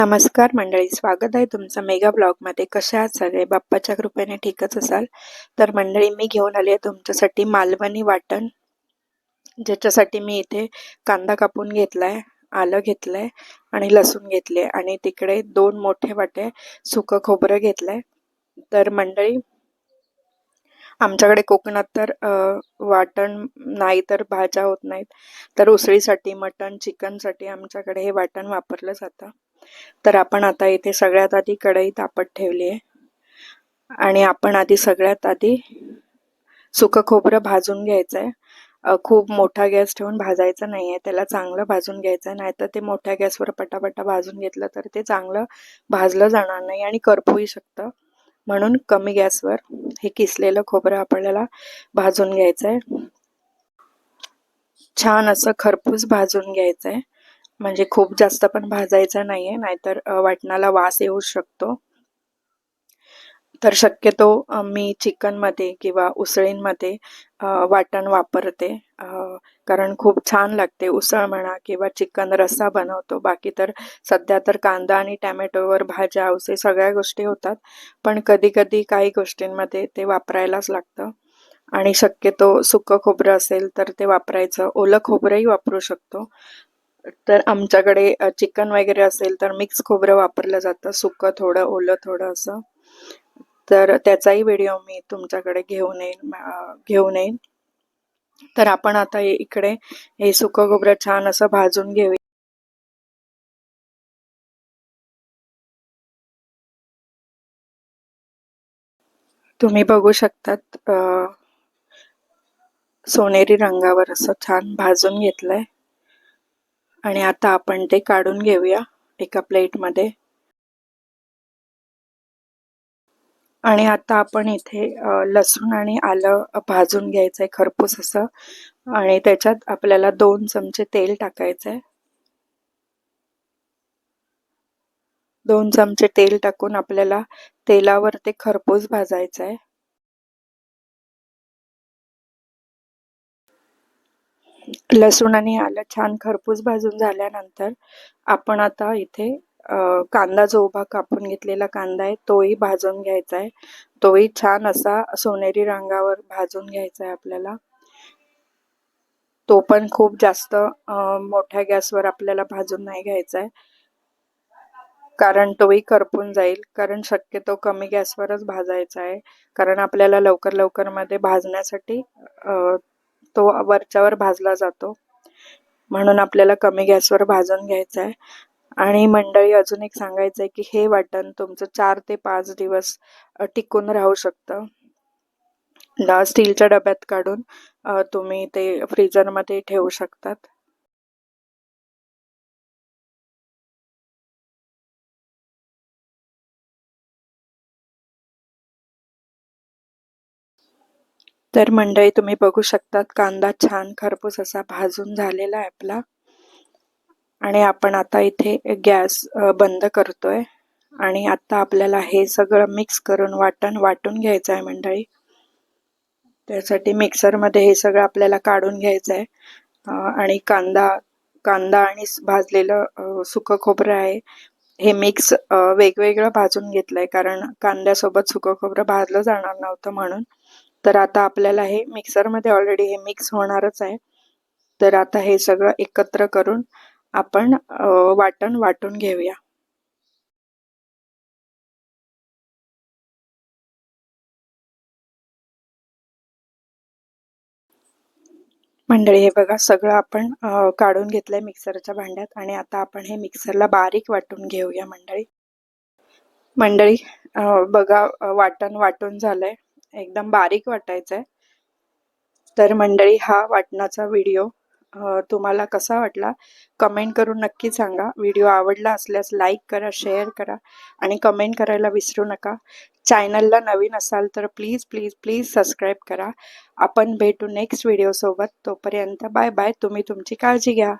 नमस्कार मंडळी स्वागत आहे तुमचं मेगा ब्लॉगमध्ये. कशा आहात सगळे? बाप्पाच्या कृपेने ठीकच असाल? तर मंडळी मी घेऊन आली आहे तुमच्यासाठी मालवणी वाटण ज्याच्यासाठी मी इथे कांदा कापून घेतलाय आलं घेतलंय आणि लसूण घेतले आणि तिकडे दोन मोठे वाटे सुकं खोबरं घेतलंय. तर मंडळी आमच्याकडे कोकणात तर वाटण नाही तर भाज्या होत नाहीत. तर उसळीसाठी मटण चिकनसाठी आमच्याकडे हे वाटण वापरलं जातं. तर आपण आता इथे सगळ्यात आधी कढई तापत ठेवली आहे. आणि आपण आधी सगळ्यात आधी सुकं खोबरं भाजून घ्यायचं आहे. खूप मोठा गॅस ठेवून भाजायचं नाही आहे. त्याला चांगलं भाजून घ्यायचं आहे. नाहीतर ते मोठ्या गॅसवर पटापटा भाजून घेतलं तर ते चांगलं भाजलं जाणार नाही आणि करपूही शकतं. म्हणून कमी गॅसवर हे किसलेलं खोबरं आपल्याला भाजून घ्यायचं आहे छान असं खरपूस भाजून घ्यायचं आहे म्हणजे खूप जास्त पण भाजायचं नाहीये नाहीतर वाटणाला वास येऊ शकतो. तर शक्यतो मी चिकनमध्ये किंवा उसळींमध्ये वाटण वापरते. कारण खूप छान लागते उसळ म्हणा किंवा चिकन रस्सा बनवतो. बाकी तर सध्या तर कांदा आणि टॅमॅटोवर भाज्या उसे सगळ्या गोष्टी होतात. पण कधी कधी काही गोष्टींमध्ये ते वापरायलाच लागतं. आणि शक्यतो सुकं खोबरं असेल तर ते वापरायचं. ओलं खोबरंही वापरू शकतो. तर आमच्याकडे चिकन वगैरे असेल तर मिक्स खोबरं वापरलं जातं. सुकं थोडं ओलं थोडं असं. तर त्याचाही व्हिडिओ मी तुमच्याकडे घेऊन येईन घेऊन येईन. तर आपण आता इकडे हे सुकं खोबरं छान असं भाजून घेऊया तुम्ही बघू शकतात सोनेरी रंगावर असं छान भाजून घेतलंय. आणि आता आपण ते काढून घेऊया एका प्लेटमध्ये. आणि आता आपण इथे लसूण आणि आलं भाजून घ्यायचं आहे खरपूस असं. आणि त्याच्यात आपल्याला दोन चमचे तेल टाकायचं आहे दोन चमचे तेल टाकून आपल्याला तेलावर ते खरपूस भाजायचं आहे लसूण आणि आलं छान खरपूस भाजून झाल्यानंतर आपण आता इथे कांदा जो उभा कापून घेतलेला कांदा आहे तोही भाजून घ्यायचा आहे. तोही छान असा सोनेरी रंगावर भाजून घ्यायचा आहे आपल्याला. तो पण खूप जास्त मोठ्या गॅसवर आपल्याला भाजून नाही घ्यायचा आहे. कारण तोही करपून जाईल. कारण शक्यतो कमी गॅसवरच भाजायचा आहे. कारण आपल्याला लवकर लवकरमध्ये भाजण्यासाठी तो वरच्यावर भाजला जातो. म्हणून आपल्याला कमी गॅसवर भाजून घ्यायचा आहे. आणि मंडळी अजून एक सांगायचं आहे की हे वाटण तुमचं चार ते पाच दिवस टिकून राहू शकतं. स्टीलच्या डब्यात काढून तुम्ही ते फ्रीजरमध्ये ठेवू शकतात. तर मंडळी तुम्ही बघू शकतात कांदा छान खरपूस असा भाजून झालेला आहे आपला. आणि आपण आता इथे गॅस बंद करतोय. आणि आता आपल्याला हे सगळं मिक्स करून वाटण वाटून घ्यायचं आहे मंडळी. त्यासाठी मिक्सरमध्ये हे सगळं आपल्याला काढून घ्यायचं आहे आणि कांदा कांदा आणि भाजलेलं सुकं खोबरं आहे. हे मिक्स वेगवेगळं भाजून घेतलंय. कारण कांद्यासोबत सुकं खोबरं भाजलं जाणार नव्हतं म्हणून. तर आता आपल्याला हे मिक्सरमध्ये ऑलरेडी हे मिक्स होणारच आहे. तर आता हे सगळं एकत्र करून आपण वाटण वाटून घेऊया. मंडळी हे बघा सगळं आपण काढून घेतलंय मिक्सरच्या भांड्यात आणि आता आपण हे मिक्सरला बारीक वाटून घेऊया मंडळी. मंडळी बघा वाटण वाटून झालंय. एकदम बारीक वाटायचंय. तर मंडळी हा वाटणाचा व्हिडिओ तुम्हाला कसा वाटला? कमेंट करून नक्की सांगा. व्हिडिओ आवडला असल्यास लाईक करा शेअर करा आणि कमेंट करायला विसरू नका. चॅनलला नवीन असाल तर प्लीज प्लीज प्लीज सबस्क्राईब करा. आपण भेटू नेक्स्ट व्हिडिओसोबत. तोपर्यंत बाय बाय. तुम्ही तुमची काळजी घ्या.